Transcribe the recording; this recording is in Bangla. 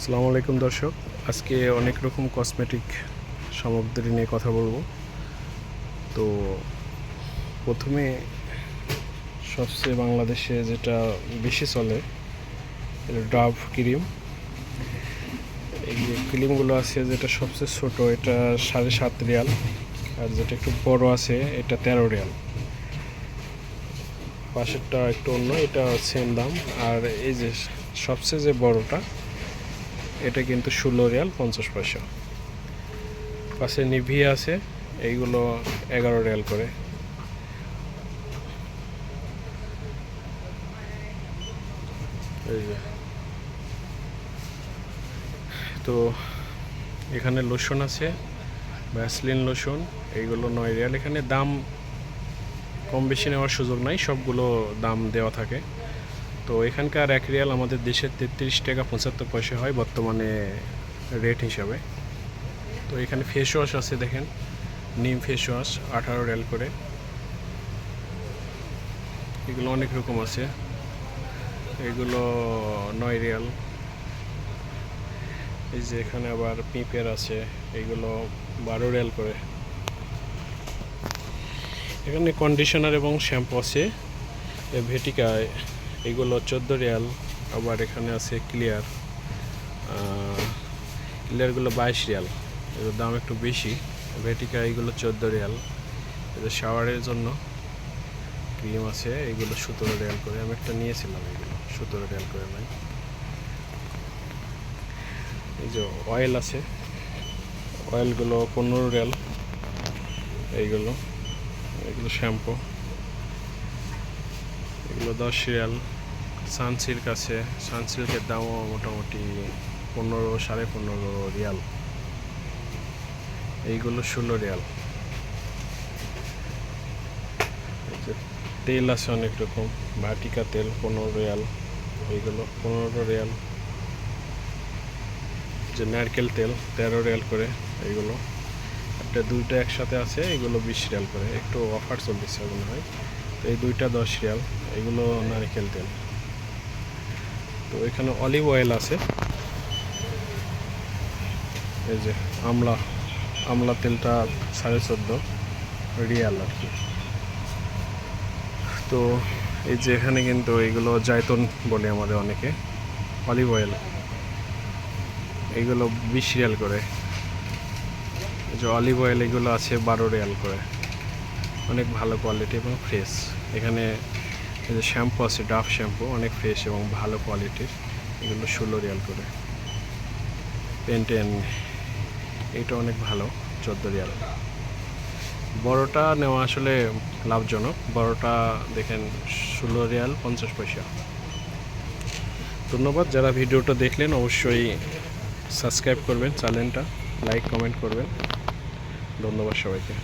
আসসালামু আলাইকুম দর্শক। আজকে অনেক রকম কসমেটিক সামগ্রী নিয়ে কথা বলব। তো প্রথমে সবচেয়ে বাংলাদেশে যেটা বেশি চলে ডাভ ক্রিম। এই যে ক্রিমগুলো আছে যেটা সবচেয়ে ছোট, এটা সাড়ে সাত রিয়াল। আর যেটা একটু বড় আছে, এটা তেরো রিয়াল। পাশেরটা একটু অন্য, এটা সেম দাম। আর এই যে সবচেয়ে যে বড়টা এটা কিন্তু ষোলো রিয়াল পঞ্চাশ পয়সা। পাশে নিভি আছে, এইগুলো এগারো রিয়াল করে। তো এখানে লোশন আছে, ভ্যাসলিন লোশন, এইগুলো নয় রিয়াল। এখানে দাম কম বেশি নেওয়ার সুযোগ নাই, সবগুলো দাম দেওয়া থাকে। তো এখানকার এক রিয়াল আমাদের দেশের তেত্রিশ টাকা পঁচাত্তর পয়সা হয় বর্তমানে রেট হিসাবে। তো এখানে ফেস ওয়াশ আছে দেখেন, নিম ফেস ওয়াশ আঠারো রিয়াল করে। এগুলো অনেক রকম আছে। এগুলো নয় রিয়াল। এই যে এখানে আবার পিঁপের আছে, এগুলো বারো রিয়াল করে। এখানে কন্ডিশনার এবং শ্যাম্পু আছে। ভেটিকায় এগুলো চোদ্দ রিয়াল, আবার এখানে আছে ক্লিয়ার ক্লিয়ারগুলো বাইশ রিয়াল। এগুলোর দাম একটু বেশি ভেটিকা এগুলো চোদ্দ রিয়াল। এদের শাওয়ারের জন্য ক্রিম আছে, এগুলো সতেরো রিয়াল করে। আমি একটা নিয়েছিলাম এগুলো, সতেরো রিয়াল করে ভাই। এই যে অয়েল আছে অয়েলগুলো পনেরো রিয়াল, এইগুলো, এগুলো শ্যাম্পু এগুলো দশ রিয়াল সানসিল্ক আছে। সানসিল্কের দামও মোটামুটি পনেরো, সাড়ে পনেরো রিয়াল। এইগুলো ষোলো রিয়াল। তেল আছে অনেক রকম। ভাটিকা তেল পনেরো রিয়াল। এইগুলো পনেরো রিয়াল। যে নারকেল তেল তেরো রিয়াল করে এইগুলো। একটা দুইটা একসাথে আছে এগুলো বিশ রিয়াল করে। একটু অফার চলতেছে মনে হয়। তো এই দুইটা দশ রিয়াল। এগুলো নারকেল তেল। তো এখানে অলিভ অয়েল আছে। এই যে আমলা আমলা তেলটা সাড়ে চোদ্দ রিয়াল আর কি। তো এই যে এখানে কিন্তু এইগুলো জায়তন বলে আমাদের অনেকে, অলিভ অয়েল। এইগুলো বিশ রিয়াল করে। যে অলিভ অয়েল এগুলো আছে বারো রিয়াল করে। অনেক ভালো কোয়ালিটি এবং ফ্রেশ। এখানে যে শ্যাম্পু আছে ডাফ শ্যাম্পু অনেক ফ্রেশ এবং ভালো কোয়ালিটির এগুলো ষোলো রিয়াল করে। পেন্টেন এটা অনেক ভালো, চোদ্দ রিয়াল। বড়টা নেওয়া আসলে লাভজনক। বড়টা দেখেন ষোলো রিয়াল পঞ্চাশ পয়সা। ধন্যবাদ, যারা ভিডিওটা দেখলেন অবশ্যই সাবস্ক্রাইব করবেন, চ্যানেলটা লাইক কমেন্ট করবেন। ধন্যবাদ সবাইকে।